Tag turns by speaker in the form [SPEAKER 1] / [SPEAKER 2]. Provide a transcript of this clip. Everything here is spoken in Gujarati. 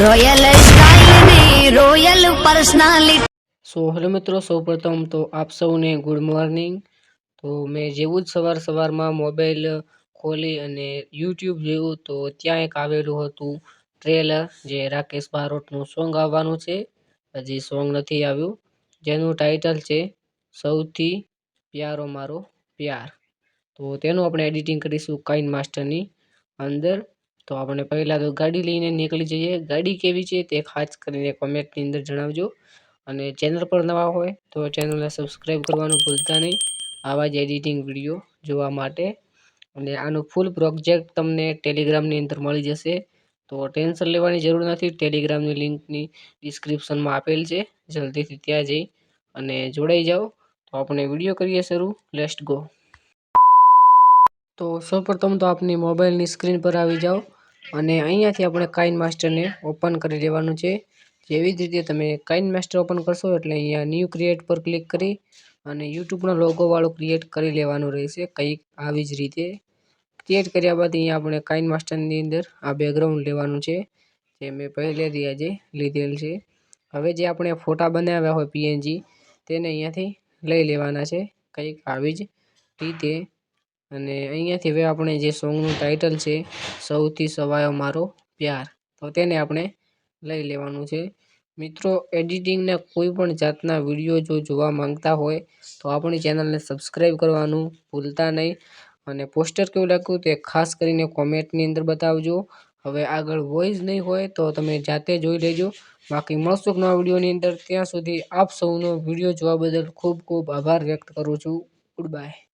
[SPEAKER 1] Royal royal personality
[SPEAKER 2] so hello મિત્રો સૌપ્રથમ તો આપ સૌને ગુડ મોર્નિંગ. તો મેં જેવું જ સવાર સવારમાં મોબાઈલ ખોલી અને યુટ્યુબ જોયું તો ત્યાં એક આવેલું હતું ટ્રેલર જે રાકેશ બારોટનું સોંગ આવવાનું છે. હજી સોંગ નથી આવ્યું. જેનું ટાઇટલ છે સૌથી પ્યારો મારો પ્યાર. તો તેનું આપણે એડિટિંગ કરીશું કાઇન માસ્ટરની અંદર. તો આપણે પહેલાં તો ગાડી લઈને નીકળી જઈએ. ગાડી કેવી છે તે ખાસ કરીને કોમેન્ટની અંદર જણાવજો. અને ચેનલ પર નવા હોય તો ચેનલને સબસ્ક્રાઈબ કરવાનું ભૂલતા નહીં. આવા જ એડિટિંગ વીડિયો જોવા માટે. અને આનું ફૂલ પ્રોજેક્ટ તમને ટેલિગ્રામની અંદર મળી જશે. તો ટેન્શન લેવાની જરૂર નથી. ટેલિગ્રામની લિંકની ડિસ્ક્રિપ્શનમાં આપેલ છે. જલ્દીથી ત્યાં જઈ અને જોડાઈ જાઓ. તો આપણે વીડિયો કરીએ શરૂ. લેસ્ટ ગો તો સૌપ્રથમ તો આપની મોબાઈલની સ્ક્રીન પર આવી જાઓ અને અહીંયાથી આપણે કાઇન માસ્ટરને ઓપન કરી લેવાનું છે. જેવી જ રીતે તમે કાઇન માસ્ટર ઓપન કરશો એટલે અહીંયા ન્યૂ ક્રિએટ પર ક્લિક કરી અને યુટ્યુબનો લોગોવાળું ક્રિએટ કરી લેવાનું રહેશે કંઈક આવી જ રીતે. ક્રિએટ કર્યા બાદ અહીંયા આપણે કાઇન માસ્ટરની અંદર આ બેકગ્રાઉન્ડ લેવાનું છે, જે મેં પહેલેથી આજે લીધેલ છે. હવે જે આપણે ફોટા બનાવ્યા હોય પીએનજી તેને અહીંયાથી લઈ લેવાના છે કંઈક આવી જ રીતે. અને અહીંયાથી હવે આપણે જે સોંગનું ટાઇટલ છે, સૌથી સવાયો મારો પ્યાર. તો તેને આપણે લઈ લેવાનું છે. મિત્રો એડિટિંગના કોઈ પણ જાતના વીડિયો જો જોવા માંગતા હોય, તો આપણી ચેનલને સબસ્ક્રાઈબ કરવાનું ભૂલતા નહીં. અને પોસ્ટર કેવું લાગ્યું તે ખાસ કરીને કોમેન્ટની અંદર બતાવજો. હવે આગળ વોઇસ નહીં હોય, તો તમે જાતે જોઈ લેજો. બાકી મળશું નવા વિડીયોની અંદર. ત્યાં સુધી આપ સૌનો વીડિયો જોવા બદલ ખૂબ ખૂબ આભાર વ્યક્ત કરું છું. Good bye